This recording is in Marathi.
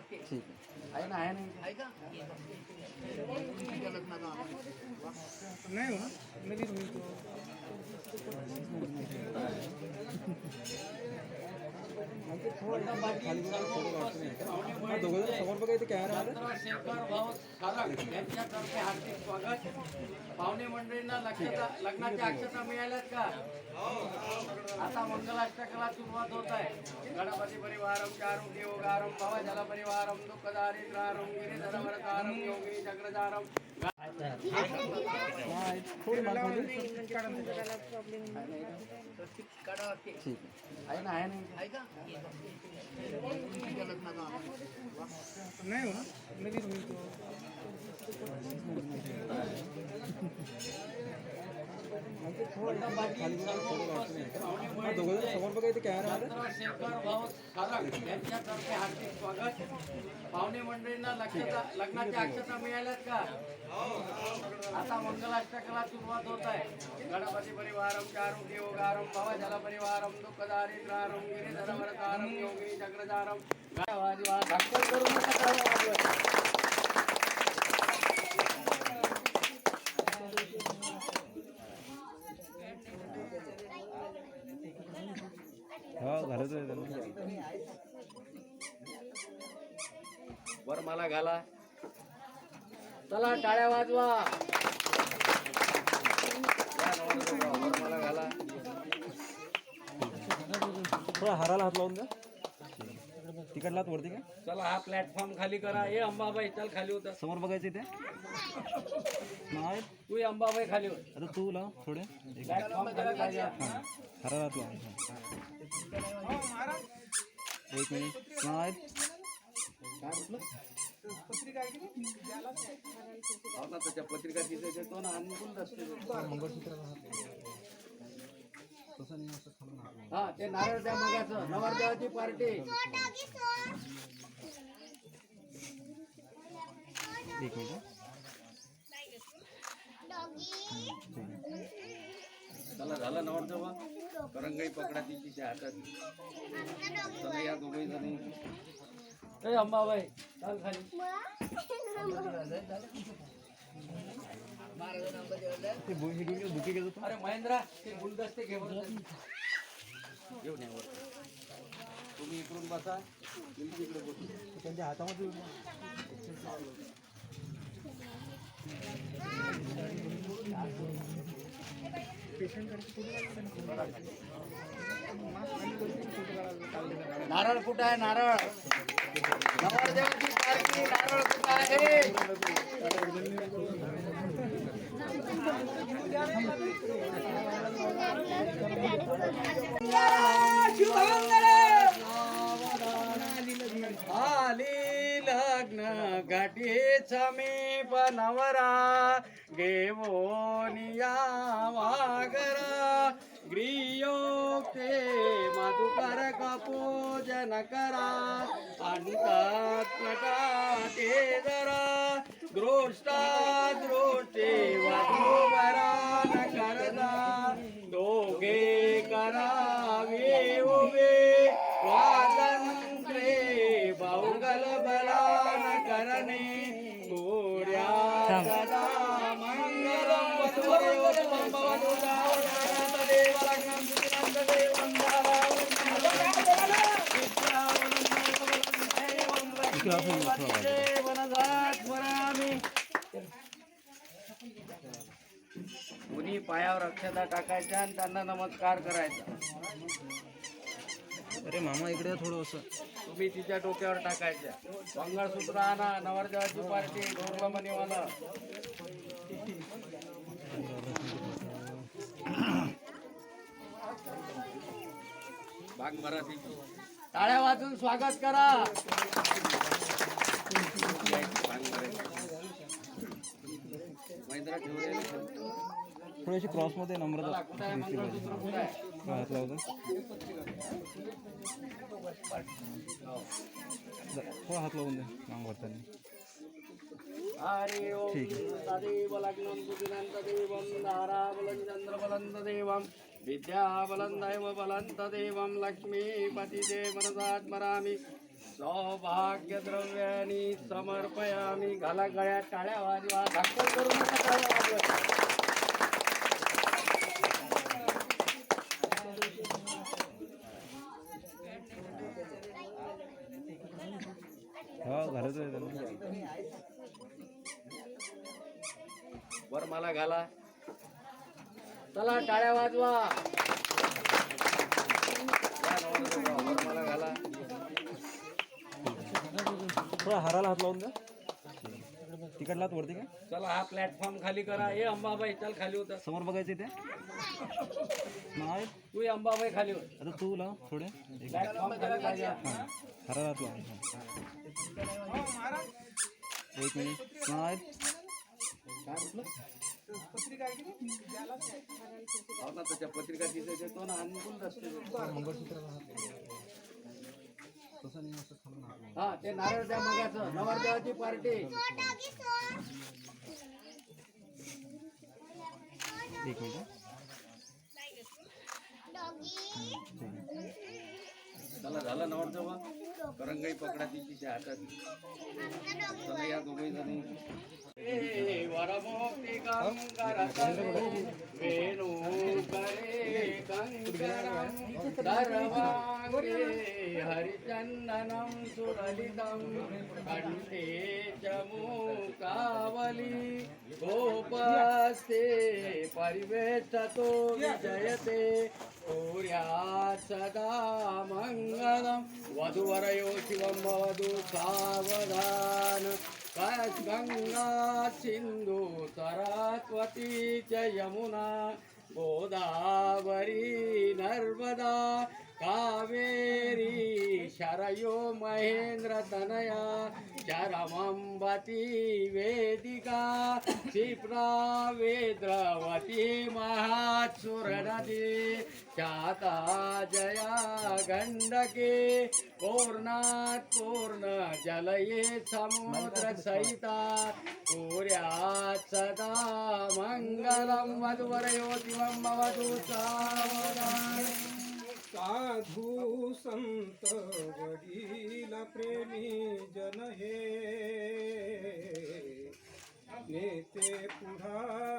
ठीक आहे. ना आहे नाही का नाही हो होईल तो कॅमेरा शेखर भाऊ सारंग यांच्यातर्फे हार्दिक स्वागत. पाहुणे मंडळींना लक्षात लग्नाच्या अक्षता मिळाल्यात का? आता मंगलाष्टकाला सुरुवात होत आहे. गणपती परिवारम चारुकी योगारम भव जल परिवारम दुःख दारिद्रारम गिरिधर वरदारम योगिनी चक्रधारम ठीक आहे. ना आहे नाही नाही हो. लगेच यांच्यातर्फे हार्दिक स्वागत पाहुणे मंडळींना लग्नाच्या अक्षता मिळाल्यात का आता मंगलाष्टकाला सुरुवात होत आहे. गणपती परिवारम चारुकी योगारम भव जल परिवारम दुःख दारिद्रारम गिरिधर वरदारम योगिनी चक्रधारम गाय वाजवा धक्कन करू नका टाळ्या वाजवा. हा घराच आहे त्यांना वर मला घाला. चला टाळ्या वाजवा. वर मला घाला. हाराला हात लावून द्या. तिकडला वरती का? चला हा प्लॅटफॉर्म खाली करा. हे अंबाबाई चल खाली होता समोर बघायचं इथे? नाही तू हे अंबाबाई खाली होत आता तू लाव थोडे. प्लॅटफॉर्म खाली पाहिजे हाराला हात लाव. एक मिनिट. नाही हो ना त्याच्या पत्रिका तिथे देतो ना लाव. हा ते नारळ त्या मगाचं. नवरदेवाची पार्टी. एक. चला झालं नवरदेवा? करंगाई पकडा ती तिच्या हातात. चला या दोघे जणी ए अंबाबाई चाल खाली. अरे महेंद्रा ते गुलदस्ते घेऊन. घेऊन या वर तुम्ही इकडून बसा तुम्ही तिकडे बसू. त्यांच्या हातामध्ये नारळ कुठं आहे नारळ? नवरदेवाची आली लग्न गाठीचा मी बनवरा घेवोनिया वागरा ప్రియోక్తే మధుకరక పూజనకరా అంతాత్మకా తేదరా గ్రోష్టా कुणी पायावर अक्षता टाकायच्या आणि त्यांना नमस्कार करायचा. अरे मामा इकडे थोडं असं. तुम्ही तिच्या डोक्यावर टाकायच्या. मंगळसूत्र आणा नवरदेवाची पार्टी ढोरला मनीवाला भाग मराठी टाळ्या वाजून स्वागत करा महेंद्र ठेवलेले थोडीशी क्रॉसमध्ये नंबर घातला होता थोडा हात लावून द्या काम करताना ठीक आहे. विद्या बलंदैव बलन्तदेवं लक्ष्मीपतिदेवरसात्मरामि धाराबलं समर्पया तदेवं सौभाग्य द्रव्यानी समर्पयामी घाला गळ्यात टाळ्या वाजवा धाकट करू नका टाळ्या वाजवा हो, वर मला घाला. चला टाळ्या वाजवा या नवरदेवा, वर मला घाला थोडा हाराला हात लावून द्या. तिकडला वरती काय चला हा प्लॅटफॉर्म खाली करा. ए अंबाबाई चल खाली होता समोर बघायचं ते नाही. तू अंबाबाई खाली होत आता तू लाव थोडे. प्लॅटफॉर्म खाली पाहिजे हाराला हात लाव. हा. एक मिनिट. नाही. हो ना त्याच्या पत्रिका तिथे देतो ना आणि निघून जाते. हा ते नारळ द्या मगाचं. नवरदेवाची पार्टी. एक चला झालं नवरदेवा. करंगाई पकडा तिच्या हातात. चला या दोघे जणी. वरमोक्ती वेणू करे कंकरम सर्वांगे హరిచందనం సురళితం కంటే చము కావలి గోపస్తే పరివేష్టతో విజయతే సూర్యా సదా మంగళం వధువరయో శివం వధు సావధాన గంగా సింధు సరస్వతి చ యమునా గోదావరి నర్మదా कावेरी शरयो महेंद्र तनया चरमंबती वेदिका क्षिप्रा वेद्रवती महासुरनदी शाता जया गंडके पूर्णात् पूर्ण जलये समुद्र सहिता सूर्यात् सदा मङ्गलं वधुवरयो दिवं भवतु सावधान। साधू संत वडील प्रेमी जन हे. नेते पुढा